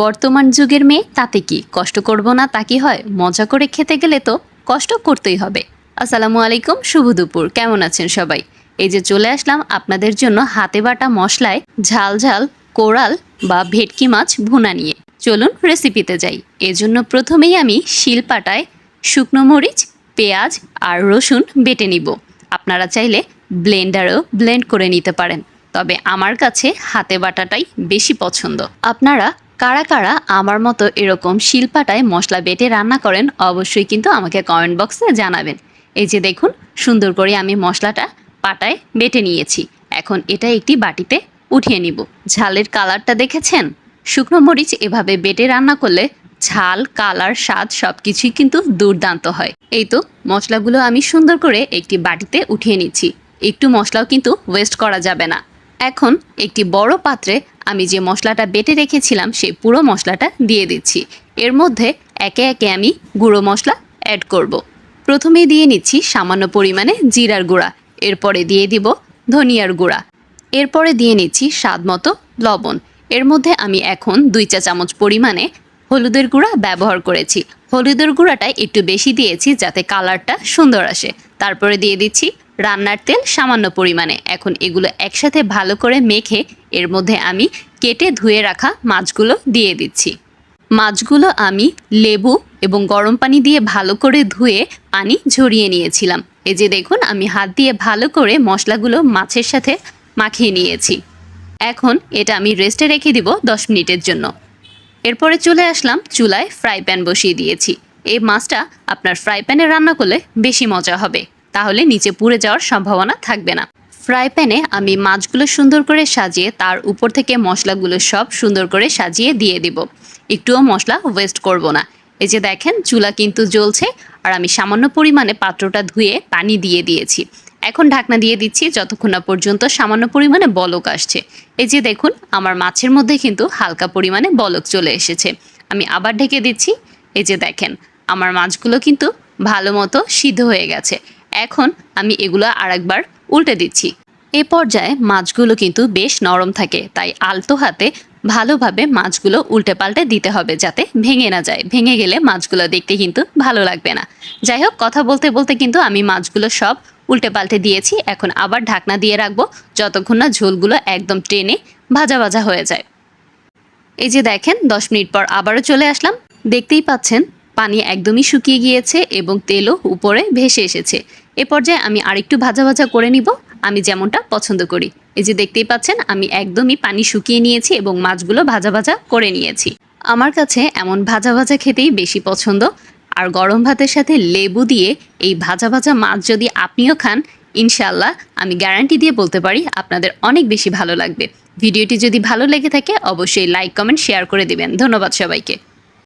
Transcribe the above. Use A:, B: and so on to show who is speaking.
A: বর্তমান যুগের মেয়ে, তাতে কি কষ্ট করব না তা কি হয়? মজা করে খেতে গেলে তো কষ্ট করতেই হবে। আসসালামু আলাইকুম, শুভ দুপুর। কেমন আছেন সবাই? এই যে চলে আসলাম আপনাদের জন্য হাতে বাটা মশলায় ঝাল ঝাল কোরাল বা ভেটকি মাছ ভুনা নিয়ে। চলুন রেসিপিতে যাই। এজন্য প্রথমেই আমি শিলপাটায় শুকনো মরিচ, পেঁয়াজ আর রসুন বেটে নিব। আপনারা চাইলে ব্লেন্ডারও ব্লেন্ড করে নিতে পারেন। তবে আমার কাছে হাতে বাটাটাই বেশি পছন্দ। আপনারা কারা কারা আমার মতো এরকম শিল্পাটায় মশলা বেটে রান্না করেন অবশ্যই কিন্তু আমাকে কমেন্ট বক্সে জানাবেন। এই যে দেখুন, সুন্দর করে আমি মশলাটা পাটায় বেটে নিয়েছি। এখন এটা একটি বাটিতে উঠিয়ে নিব। ঝালের কালারটা দেখেছেন? শুকনো মরিচ এভাবে বেটে রান্না করলে ঝাল, কালার, স্বাদ সব কিছুই কিন্তু দুর্দান্ত হয়। এই তো মশলাগুলো আমি সুন্দর করে একটি বাটিতে উঠিয়ে নিচ্ছি। একটু মশলাও কিন্তু ওয়েস্ট করা যাবে না। এখন একটি বড় পাত্রে আমি যে মশলাটা বেটে রেখেছিলাম, সেই পুরো মশলাটা দিয়ে দিচ্ছি। এর মধ্যে একে একে আমি গুঁড়ো মশলা অ্যাড করব। প্রথমে দিয়ে নিচ্ছি সামান্য পরিমাণে জিরার গুঁড়া, এরপরে দিয়ে দিব ধনিয়ার গুঁড়া। এরপরে দিয়ে নিচ্ছি স্বাদ মতো লবণ। এর মধ্যে আমি এখন দুই চা চামচ পরিমাণে হলুদের গুঁড়া ব্যবহার করেছি। হলুদের গুঁড়াটা একটু বেশি দিয়েছি যাতে কালারটা সুন্দর আসে। তারপরে দিয়ে দিচ্ছি রান্নার তেল সামান্য পরিমাণে। এখন এগুলো একসাথে ভালো করে মেখে এর মধ্যে আমি কেটে ধুয়ে রাখা মাছগুলো দিয়ে দিচ্ছি। মাছগুলো আমি লেবু এবং গরম পানি দিয়ে ভালো করে ধুয়ে পানি ঝরিয়ে নিয়েছিলাম। এই যে দেখুন, আমি হাত দিয়ে ভালো করে মশলাগুলো মাছের সাথে মাখিয়ে নিয়েছি। এখন এটা আমি রেস্টে রেখে দিব দশ মিনিটের জন্য। এরপরে চলে আসলাম চুলায় ফ্রাই প্যান বসিয়ে দিয়েছি। এই মাছটা আপনার ফ্রাই প্যানে রান্না করলে বেশি মজা হবে। তাহলে নিচে পুড়ে যাওয়ার সম্ভাবনা থাকবে না। ফ্রাই প্যানে আমি মাছগুলো সুন্দর করে সাজিয়ে তার উপর থেকে মশলাগুলো সব সুন্দর করে সাজিয়ে দিয়ে দিব। একটুও মশলা ওয়েস্ট করব না। এই যে দেখেন, চুলা কিন্তু জ্বলছে আর আমি সামান্য পরিমাণে পাত্রটা ধুয়ে পানি দিয়ে দিয়েছি। এখন ঢাকনা দিয়ে দিচ্ছি, যতক্ষণ না পর্যন্ত সামান্য পরিমাণে বলক আসছে। এই যে দেখুন, আমার মাছের মধ্যে কিন্তু হালকা পরিমাণে বলক চলে এসেছে। আমি আবার ঢেকে দিচ্ছি। এই যে দেখেন, আমার মাছগুলো কিন্তু ভালো মতো সিদ্ধ হয়ে গেছে। এখন আমি এগুলো আরেকবার উল্টে দিচ্ছি। এ পর্যায়ে মাছগুলো কিন্তু বেশ নরম থাকে, তাই আলতো হাতে ভালোভাবে মাছগুলো উল্টে পাল্টে দিতে হবে যাতে ভেঙে না যায়। ভেঙে গেলে মাছগুলো দেখতে কিন্তু ভালো লাগবে না। যাই হোক, কথা বলতে বলতে কিন্তু আমি মাছগুলো সব উল্টে পাল্টে দিয়েছি। এখন আবার ঢাকনা দিয়ে রাখব, যতক্ষণ না ঝোলগুলো একদম ট্রেনে ভাজা ভাজা হয়ে যায়। এই যে দেখেন, দশ মিনিট পর আবারও চলে আসলাম। দেখতেই পাচ্ছেন, পানি একদমই শুকিয়ে গিয়েছে এবং তেলও উপরে ভেসে এসেছে। এ পর্যায়ে আমি আরেকটু ভাজা ভাজা করে নিব। আমি যেমনটা পছন্দ করি। এই যে দেখতেই পাচ্ছেন, আমি একদমই পানি শুকিয়ে নিয়েছি এবং মাছগুলো ভাজা ভাজা করে নিয়েছি। আমার কাছে এমন ভাজা ভাজা খেতেই বেশি পছন্দ। আর গরম ভাতের সাথে লেবু দিয়ে এই ভাজা ভাজা মাছ যদি আপনিও খান ইনশাল্লাহ আমি গ্যারান্টি দিয়ে বলতে পারি আপনাদের অনেক বেশি ভালো লাগবে। ভিডিওটি যদি ভালো লেগে থাকে, অবশ্যই লাইক, কমেন্ট, শেয়ার করে দিবেন। ধন্যবাদ সবাইকে।